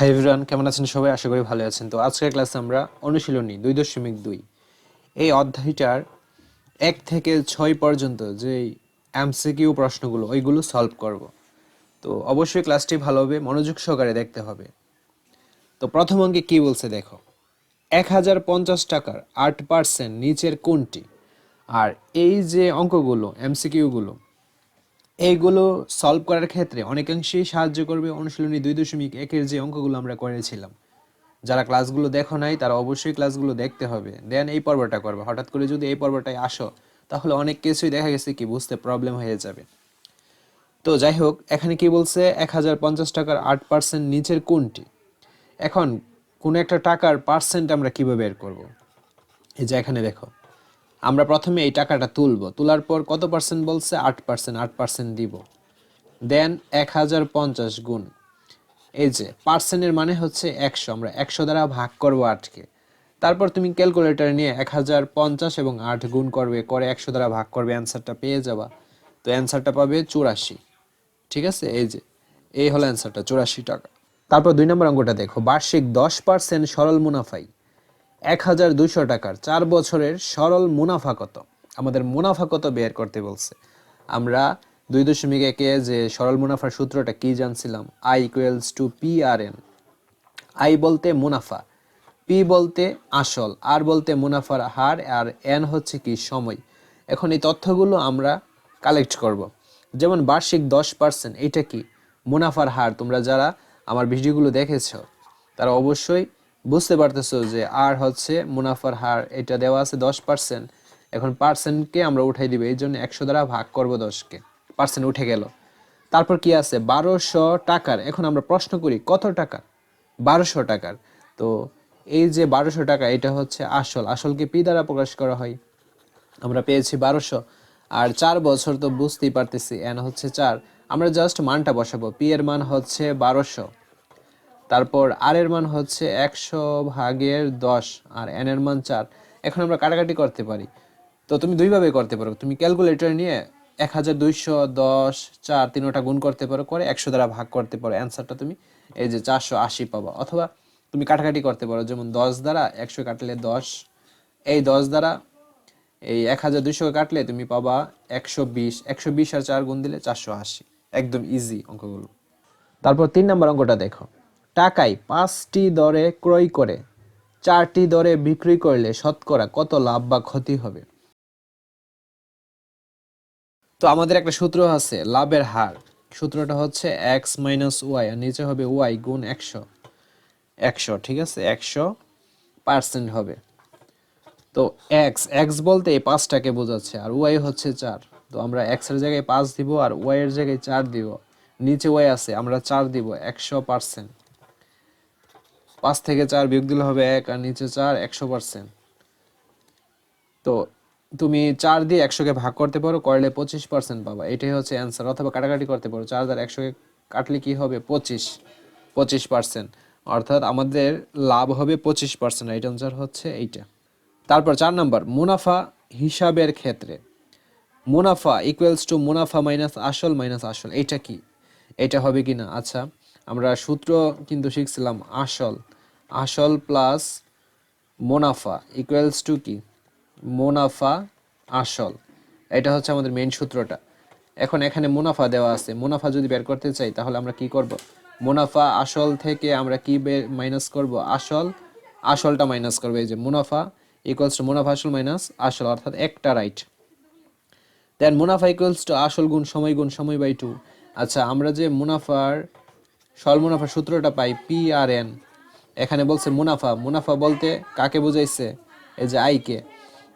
Hi everyone কেমন আছেন সবাই? আশা করি ভালো আছেন। তো আজকের ক্লাসে আমরা অনুশীলনী দুই দশমিক দুই। এই অধ্যায়টার এক থেকে ছয় পর্যন্ত যে এমসিকিউ প্রশ্নগুলো, ওইগুলো সলভ করব। তো অবশ্যই ক্লাসটি ভালো হবে, মনোযোগ সহকারে দেখতে হবে। তো প্রথম অঙ্কে কী বলছে দেখো? এক হাজার পঞ্চাশ টাকার আট পার্সেন্ট নিচের কোনটি? আর এই যে অঙ্কগুলো এমসিকিউগুলো এইগুলো সলভ করার ক্ষেত্রে অনেকাংশেই সাহায্য করবে অনুশীলনী দুই দশমিক একের যে অঙ্কগুলো আমরা করেছিলাম। যারা ক্লাসগুলো দেখো নাই, তারা অবশ্যই ক্লাসগুলো দেখতে হবে। দেন এই পর্বটা করবে। হঠাৎ করে যদি এই পর্বটায় আসো, তাহলে অনেক কিছুই দেখা গেছে কি, বুঝতে প্রবলেম হয়ে যাবে। তো যাই হোক, এখানে কি বলছে? এক হাজার পঞ্চাশ টাকার আট পার্সেন্ট নিচের কোনটি? এখন কোনো একটা টাকার পার্সেন্ট আমরা কীভাবে বের করব? এই যে এখানে দেখো। আমরা প্রথমে এই টাকাটা তুলব। তোলার পর কত পার্সেন্ট বলছে? আট পার্সেন্ট আট পার্সেন্ট দিব। দেন এক হাজার পঞ্চাশ গুণ। এই যে পার্সেন্টের মানে হচ্ছে একশো। আমরা একশো দ্বারা ভাগ করব আটকে। তারপর তুমি ক্যালকুলেটর নিয়ে এক হাজার পঞ্চাশ এবং আট গুণ করবে, করে একশো দ্বারা ভাগ করবে অ্যান্সারটা পেয়ে যাবা। তো অ্যান্সারটা পাবে চুরাশি। ঠিক আছে? এই যে, এই হলো অ্যান্সারটা চুরাশি টাকা। তারপর দুই নম্বর অঙ্কটা দেখো। বার্ষিক দশ পার্সেন্ট সরল মুনাফাই। এক হাজার দুইশো টাকার চার বছরের সরল মুনাফা কত আমাদের মুনাফা কত বের করতে বলছে। আমরা দুই দশমিক একে যে সরল মুনাফার সূত্রটা কি জানছিলাম? I equals to P R N I বলতে মুনাফা পি বলতে আসল আর বলতে মুনাফার হার, আর এন হচ্ছে কি সময়। এখন এই তথ্যগুলো আমরা কালেক্ট করব। যেমন বার্ষিক দশ পার্সেন্ট এটা কি? মুনাফার হার, তোমরা যারা আমার ভিডিওগুলো দেখেছ, তারা অবশ্যই বুঝতে পারতেছো যে আর হচ্ছে মুনাফার হার এটা দেওয়া আছে দশ পার্সেন্ট এখন পার্সেন্টকে আমরা উঠাই দিব? এই জন্য একশো দ্বারা ভাগ করব দশকে। পার্সেন্ট উঠে গেল। তারপর কি আছে? বারোশো টাকার। এখন আমরা প্রশ্ন করি, কত টাকা বারোশো টাকার। তো এই যে বারোশো টাকা, এটা হচ্ছে আসল। আসলকে পি দ্বারা প্রকাশ করা হয়? আমরা পেয়েছি বারোশো। আর চার বছর তো বুঝতেই পারতেছি এন হচ্ছে চার। আমরা জাস্ট মানটা বসাবো। পি এর মান হচ্ছে বারোশো। তারপর আর এর মান হচ্ছে একশো ভাগের দশ আর এন এর মান চার। এখন আমরা কাটাকাটি করতে পারি। তো তুমি দুইভাবে করতে পারো। তুমি ক্যালকুলেটর নিয়ে এক হাজার দুইশো দশ চার তিনোটা গুণ করতে পারো, করে একশো দ্বারা ভাগ করতে পারো। অ্যান্সারটা তুমি এই যে চারশো আশি পাবা। অথবা তুমি কাটাকাটি করতে পারো। যেমন দশ দ্বারা একশো কাটলে দশ। এই দশ দ্বারা এই এক হাজার দুইশো কাটলে তুমি পাবা একশো বিশ। একশো বিশ আর চার গুণ দিলে চারশো আশি। একদম ইজি অঙ্কগুলো। তারপর তিন নম্বর অঙ্কটা দেখো। টাকায় পাঁচটি দরে ক্রয় করে, চারটি দরে বিক্রি করলে শতকরা কত লাভ বা ক্ষতি হবে? তো আমাদের একটা সূত্র আছে, লাভের হার। সূত্রটা হচ্ছে এক্স মাইনাস ওয়াই আর নিচে হবে ওয়াই গুণ একশো। একশো, ঠিক আছে? একশো পার্সেন্ট হবে। তো এক্স এক্স বলতে এই পাঁচটাকে বোঝাচ্ছে, আর ওয়াই হচ্ছে চার। তো আমরা এক্সের জায়গায় পাঁচ দিব, আর ওয়াই এর জায়গায় চার দিব। নিচে ওয়াই আছে, আমরা চার দিব, একশো পার্সেন্ট পাঁচ থেকে চার বিয়োগ দিলে হবে এক আর নিচে চার একশো পার্সেন্ট। তো তুমি চার দিয়ে একশোকে ভাগ করতে পারো, করলে পঁচিশ পার্সেন্ট পাবা। এটাই হচ্ছে অ্যান্সার অথবা কাটাকাটি করতে পারো। চার দ্বারা একশোকে কাটলে কি হবে? পঁচিশ পঁচিশ পার্সেন্ট। অর্থাৎ আমাদের লাভ হবে পঁচিশ পার্সেন্ট। এইটা অ্যান্সার হচ্ছে এইটা। তারপর চার নম্বর, মুনাফা হিসাবের ক্ষেত্রে। মুনাফা ইকুয়ালস টু মুনাফা মাইনাস আসল মাইনাস আসল। এটা কি? এটা হবে কি না আচ্ছা আমরা সূত্র কিন্তু শিখছিলাম আসল। আসল প্লাস মুনাফা ইকুয়ালস টু কি? মুনাফা আসল। এটা হচ্ছে আমাদের মেন সূত্রটা। এখন এখানে মুনাফা দেওয়া আছে। মুনাফা যদি বের করতে চাই, তাহলে আমরা কি করব? মুনাফা আসল থেকে আমরা কি মাইনাস করব? আসল, আসলটা মাইনাস করব। এই যে মুনাফা ইকুয়ালস টু মুনাফা আসল মাইনাস আসল, অর্থাৎ একটা রাইট দেন মুনাফা ইকুয়ালস টু আসল গুণ সময় গুণ সময় বাই টু আচ্ছা আমরা যে মুনাফার সল মুনাফার সূত্রটা পাই পি আর এন এখানে বলছে মুনাফা। মুনাফা বলতে কাকে বুঝাইছে? এই যে আইকে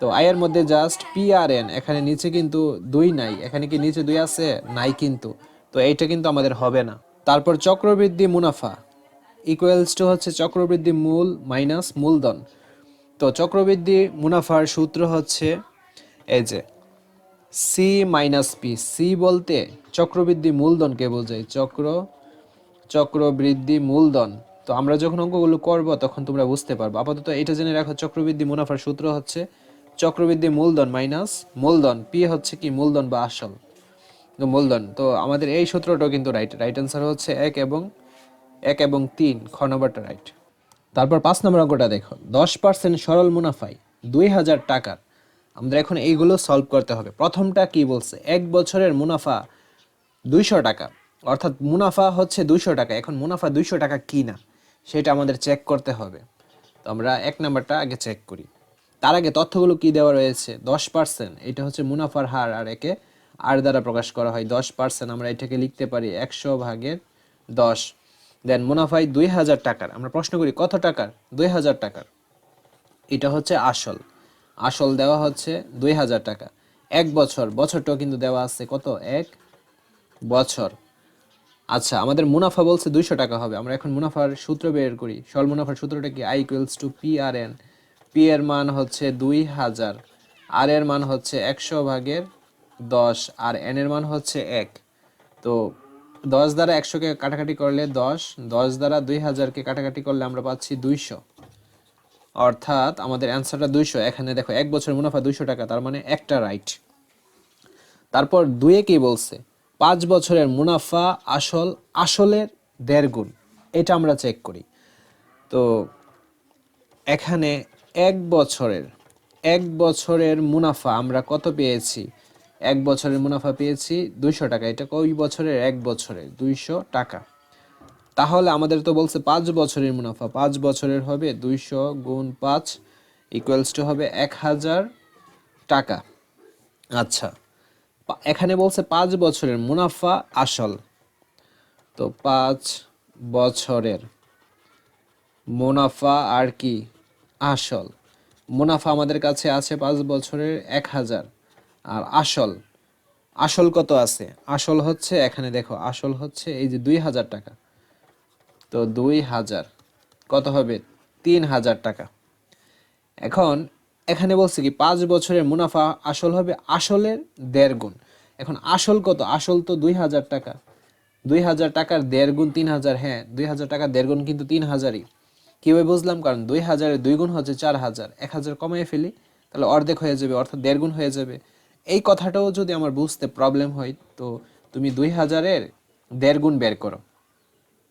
তো আয়ের মধ্যে জাস্ট পি আর এন এখানে নিচে কিন্তু দুই নাই। এখানে কি নিচে দুই আছে? নাই কিন্তু। তো এইটা কিন্তু আমাদের হবে না। তারপর চক্রবৃদ্ধি মুনাফা। ইকুয়ালস টু হচ্ছে চক্রবৃদ্ধি মূল মাইনাস মূলধন। তো চক্রবৃদ্ধি মুনাফার সূত্র হচ্ছে এই যে সি মাইনাস পি সি বলতে চক্রবৃদ্ধি মূলধনকে বোঝায়। চক্র চক্রবৃদ্ধি মূলধন। তো আমরা যখন অঙ্কগুলো করব, তখন তোমরা বুঝতে পারব। আপাতত এটা জেনে রাখো, চক্রবৃদ্ধি মুনাফার সূত্র হচ্ছে চক্রবৃদ্ধি মূলধন মাইনাস মূলধন পি হচ্ছে কি মূলধন বা আসল? তো মূলধন, তো আমাদের এই সূত্রটাও কিন্তু রাইট রাইট অ্যান্সার হচ্ছে এক এবং এক এবং তিন, খ নম্বরটা রাইট তারপর পাঁচ নম্বর অঙ্কটা দেখো, দশ পার্সেন্ট সরল মুনাফায় দুই হাজার টাকার, আমাদের এখন এইগুলো সলভ করতে হবে। প্রথমটা কি বলছে? এক বছরের মুনাফা দুইশো টাকা। অর্থাৎ মুনাফা হচ্ছে দুইশো টাকা। এখন মুনাফা দুইশো টাকা কি না, সেটা আমাদের চেক করতে হবে। তো আমরা এক নাম্বারটা আগে চেক করি। তার আগে তথ্যগুলো কি দেওয়া রয়েছে? দশ পার্সেন্ট এটা হচ্ছে মুনাফার হার, আর একে আর দ্বারা প্রকাশ করা হয়। দশ পার্সেন্ট আমরা এটাকে লিখতে পারি একশো ভাগের দশ। দেন মুনাফায় দুই হাজার টাকার, আমরা প্রশ্ন করি কত টাকার? দুই হাজার টাকার। এটা হচ্ছে আসল। আসল দেওয়া হচ্ছে দুই হাজার টাকা। এক বছর, বছরটাও কিন্তু দেওয়া আছে কত? এক বছর। আচ্ছা আমাদের মুনাফা বলছে দুইশো টাকা হবে। আমরা এখন মুনাফার সূত্র বের করি। সল মুনাফার সূত্রটা কি? I equals to P R N P এর মান হচ্ছে দুই হাজার। আর এর মান হচ্ছে একশো ভাগের দশ। আর এন এর মান হচ্ছে এক। তো দশ দ্বারা একশোকে কাটাকাটি করলে দশ। দশ দ্বারা দুই হাজারকে কাটাকাটি করলে আমরা পাচ্ছি দুইশো। অর্থাৎ আমাদের অ্যান্সারটা দুইশো। এখানে দেখো, এক বছর মুনাফা দুইশো টাকা, তার মানে একটা রাইট। তারপর দুয়ে কি বলছে? পাঁচ বছরের মুনাফা আসল, আসলের দেড় গুণ। এটা আমরা চেক করি। তো এখানে এক বছরের এক বছরের মুনাফা আমরা কত পেয়েছি? এক বছরের মুনাফা পেয়েছি দুইশো টাকা। এটা কই বছরের? এক বছরের, দুইশো টাকা। তাহলে আমাদের তো বলছে পাঁচ বছরের মুনাফা। পাঁচ বছরের হবে দুইশো গুণ পাঁচ ইকুয়ালস টু হবে এক হাজার টাকা। আচ্ছা এখানে বলছে পাঁচ বছরের মুনাফা আসল। তো পাঁচ বছরের মুনাফা আর কি? আসল। মুনাফা আমাদের কাছে আছে পাঁচ বছরের এক হাজার। আর আসল আসল কত আছে? আসল হচ্ছে, এখানে দেখো, আসল হচ্ছে এই যে দুই হাজার টাকা। তো দুই হাজার, কত হবে? তিন হাজার টাকা। এখন এখানে বলছে কি, পাঁচ বছরের মুনাফা আসল হবে আসলের দেড় গুণ। এখন আসল কত? আসল তো দুই হাজার টাকা। দুই হাজার টাকার দেড় গুণ তিন হাজার হ্যাঁ দুই হাজার টাকার দেড় গুণ কিন্তু তিন হাজারই। কীভাবে বুঝলাম? কারণ দুই হাজারের দুই গুণ হচ্ছে চার হাজার। এক হাজার কমিয়ে ফেলি, তাহলে অর্ধেক হয়ে যাবে, অর্থাৎ দেড় গুণ হয়ে যাবে। এই কথাটাও যদি আমার বুঝতে প্রবলেম হয়, তো তুমি দুই হাজারের দেড় গুণ বের করো।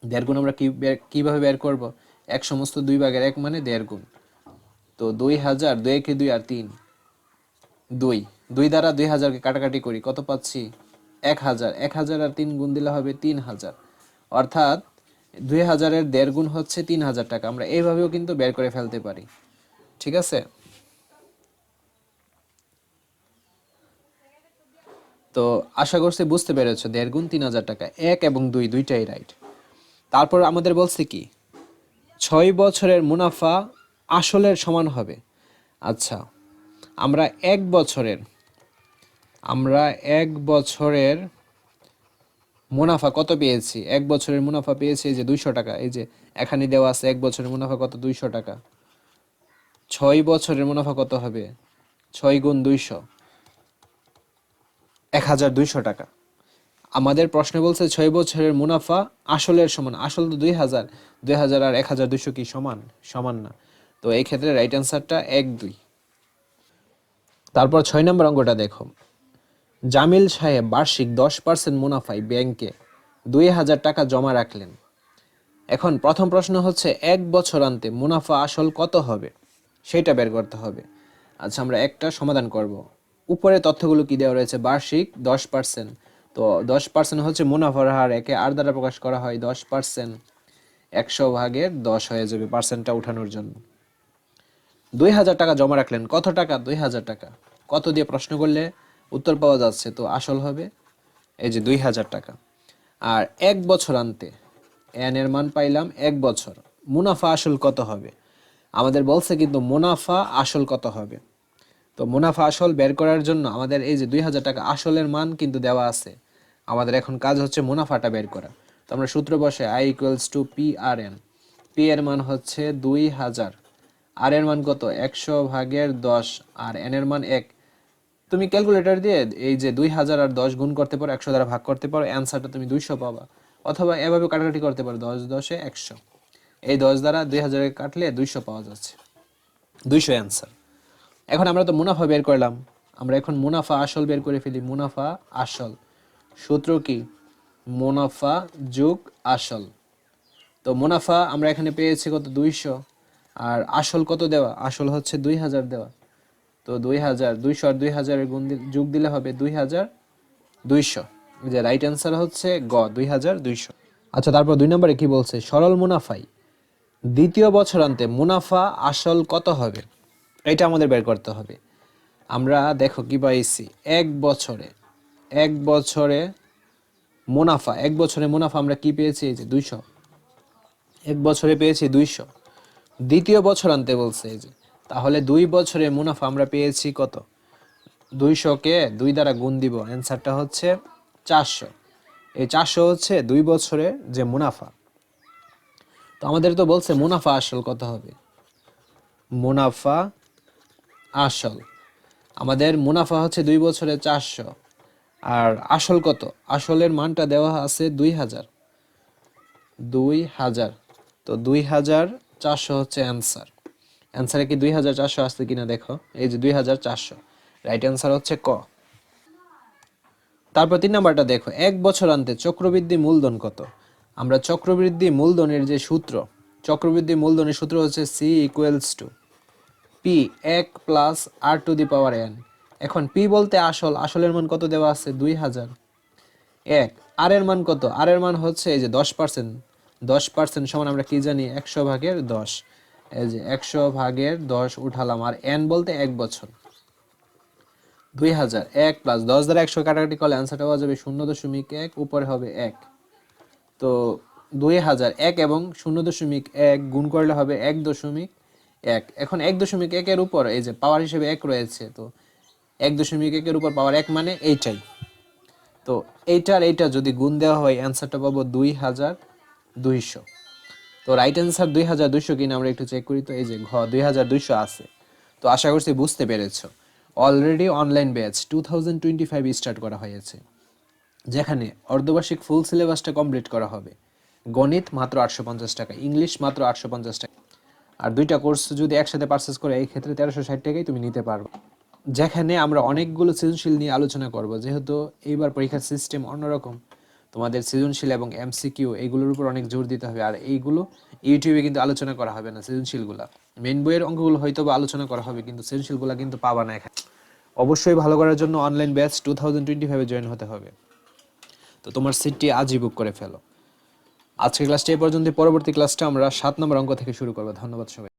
দেড় গুণ আমরা কী কীভাবে বের করব? এক সমস্ত দুই ভাগের এক মানে দেড় গুণ। তো দুই হাজার, দুই একে দুই আর তিন। দুই। দুই দ্বারা দুই হাজারকে কাটাকাটি করি, কত পাচ্ছি? এক হাজার। এক হাজার আর তিন গুণ দিলে হবে তিন হাজার। অর্থাৎ দুই হাজারের দেড় গুণ হচ্ছে তিন হাজার টাকা। আমরা এইভাবেও কিন্তু বের করে ফেলতে পারি। ঠিক আছে? তো আশা করছি বুঝতে পেরেছ, দেড় গুণ তিন হাজার টাকা। এক এবং দুই, দুইটাই রাইট তারপর আমাদের বলছে কি? ছয় বছরের মুনাফা আসলের সমান হবে। আচ্ছা আমরা এক বছরের, আমরা এক বছরের মুনাফা কত পেয়েছি? এক বছরের মুনাফা পেয়েছি এই যে দুইশো টাকা, এই যে এখানে দেওয়া আছে এক বছরের মুনাফা কত? দুইশো টাকা। ছয় বছরের মুনাফা কত হবে? ছয় গুণ দুইশো। এক হাজার দুইশো টাকা। আমাদের প্রশ্নে বলছে ছয় বছরের মুনাফা আসলের সমান। আসল তো দুই হাজার দুই হাজার আর এক হাজার দুইশো কি সমান? সমান না। তো এই ক্ষেত্রে রাইট অ্যান্সারটা এক দুই। তারপর ছয় নম্বর অঙ্কটা দেখো। জামিল সাহেব বার্ষিক দশ পার্সেন্ট মুনাফায় ব্যাংকে দুই হাজার টাকা জমা রাখলেন। এখন প্রথম প্রশ্ন হচ্ছে, এক বছর আনতে মুনাফা আসল কত হবে? সেটা বের করতে হবে। আচ্ছা আমরা একটা সমাধান করব। উপরে তথ্যগুলো কি দেওয়া রয়েছে? বার্ষিক দশ পার্সেন্ট তো দশ পার্সেন্ট হচ্ছে মুনাফার হার, একে আর দ্বারা প্রকাশ করা হয় দশ পার্সেন্ট একশো ভাগের দশ হয়ে যাবে পার্সেন্টটা উঠানোর জন্য। দুই হাজার টাকা জমা রাখলেন। কত টাকা? দুই হাজার টাকা। কত দিয়ে প্রশ্ন করলে উত্তর পাওয়া যাচ্ছে? তো আসল হবে এই যে দুই হাজার টাকা। আর এক বছর আনতে, এন এর মান পাইলাম এক বছর। মুনাফা আসল কত হবে? আমাদের বলছে কিন্তু মুনাফা আসল কত হবে? তো মুনাফা আসল বের করার জন্য আমাদের এই যে দুই হাজার টাকা আসলের মান কিন্তু দেওয়া আছে। আমাদের এখন কাজ হচ্ছে মুনাফাটা বের করা। তো আমরা সূত্র বসে I equals to P R N P এর মান হচ্ছে দুই হাজার। আর এর মান কত? একশো ভাগের দশ আর এন এর মান এক। তুমি ক্যালকুলেটর দিয়ে এই যে দুই হাজার আর দশ গুণ করতে পারো, একশো দ্বারা ভাগ করতে পারো, অ্যান্সারটা তুমি দুইশো পাবা। অথবা এভাবে কাটাকাটি করতে পারো, দশ দশে একশো। এই দশ দ্বারা দুই হাজারে কাটলে দুইশো পাওয়া যাচ্ছে। দুইশো অ্যান্সার। এখন আমরা তো মুনাফা বের করলাম। আমরা এখন মুনাফা আসল বের করে ফেলি। মুনাফা আসল। সূত্র কি? মুনাফা যোগ আসল। তো মুনাফা আমরা এখানে পেয়েছি কত? দুইশো। আর আসল কত দেওয়া? আসল হচ্ছে দুই হাজার দেওয়া। তো দুই হাজার, দুইশো আর দুই হাজারের গুণ যোগ দিলে হবে দুই হাজার দুইশো। যে রাইট অ্যান্সার হচ্ছে গ, দুই হাজার দুইশো। আচ্ছা তারপর দুই নম্বরে কি বলছে? সরল মুনাফাই। দ্বিতীয় বছরান্তে মুনাফা আসল কত হবে? এটা আমাদের বের করতে হবে। আমরা দেখো কি পাইছি? এক বছরে এক বছরে মুনাফা, এক বছরে মুনাফা আমরা কি পেয়েছি? এই যে দুইশো। এক বছরে পেয়েছি দুইশো। দ্বিতীয় বছর আনতে বলছে এই যে। তাহলে দুই বছরে মুনাফা আমরা পেয়েছি কত? দুইশোকে দুই দ্বারা গুণ দিব। অ্যান্সারটা হচ্ছে চারশো। এই চারশো হচ্ছে দুই বছরে যে মুনাফা। তো আমাদের তো বলছে মুনাফা আসল কত হবে? মুনাফা আসল। আমাদের মুনাফা হচ্ছে দুই বছরে চারশো। আর আসল কত? আসলের মানটা দেওয়া আছে দুই হাজার। দুই হাজার। তো দুই হাজার চারশো হচ্ছে অ্যান্সার অ্যান্সারে কি দুই হাজার চারশো আসছে কিনা দেখো? এই যে দুই হাজার চারশো। রাইট অ্যান্সার হচ্ছে ক। তারপর তিন নাম্বারটা দেখো। এক বছর আনতে চক্রবৃদ্ধি মূলধন কত? আমরা চক্রবৃদ্ধি মূলধনের যে সূত্র, চক্রবৃদ্ধি মূলধনের সূত্র হচ্ছে সি ইকুয়ালস টু পি এক plus R to the power N এখন পি বলতে আসল, আসলের মান কত দেওয়া আছে? দুই হাজার। এক। আর এর মান কত? আর এর মান হচ্ছে এই যে দশ পার্সেন্ট দশ পার্সেন্ট সমান আমরা কি জানি? একশো ভাগের দশ। এই যে একশো ভাগের দশ উঠালাম, আর এন বলতে এক বছর। দুই হাজার, এক প্লাস দশ দ্বারা একশো কাটাকাটি করলে অ্যান্সারটা পাওয়া যাবে শূন্য দশমিক এক, উপরে হবে এক। তো দুই হাজার, এক এবং শূন্য দশমিক এক গুণ করলে হবে এক দশমিক এক। এখন এক দশমিক একের উপর, এই যে পাওয়ার হিসেবে এক রয়েছে, তো এক দশমিক একের উপর পাওয়ার এক মানে এইটাই। তো এইটার এইটা যদি গুণ দেওয়া হয় অ্যান্সারটা পাবো দুই হাজার দুইশো। তো রাইট অ্যান্সার দুই হাজার দুইশো কিনা আমরা একটু চেক করি। তো এই যে ঘ, দুই হাজার দুইশো আছে। তো আশা করছি বুঝতে পেরেছ। Already online batch two thousand twenty five start করা হয়েছে। যেখানে অর্ধবার্ষিক ফুল সিলেবাসটা কমপ্লিট করা হবে। গণিত মাত্র আটশো পঞ্চাশ টাকা, ইংলিশ মাত্র আটশো পঞ্চাশ টাকা। আর দুইটা কোর্স যদি একসাথে পারচেস করে, এই ক্ষেত্রে তেরোশো ষাট টাকাই তুমি নিতে পারবে। যেখানে আমরা অনেকগুলো সৃজনশীল নিয়ে আলোচনা করব। যেহেতু এইবার পরীক্ষার সিস্টেম অন্যরকম। তোমাদের সৃজনশীল এবং এমসিকিউ এইগুলোর উপর অনেক জোর দিতে হবে। আর এইগুলো ইউটিউবে কিন্তু আলোচনা করা হবে না, সৃজনশীলগুলা। মেন বইয়ের অঙ্কগুলো হয়তো বা আলোচনা করা হবে, কিন্তু সৃজনশীলগুলা কিন্তু পাবা না এখানে। অবশ্যই ভালো করার জন্য online batch two thousand twenty ফাইভে জয়েন হতে হবে। তো তোমার সিটটি আজই বুক করে ফেলো। আজকের ক্লাসটি এ পর্যন্ত পরবর্তী ক্লাসটা আমরা সাত নম্বর অঙ্ক থেকে শুরু করব। ধন্যবাদ সবাই।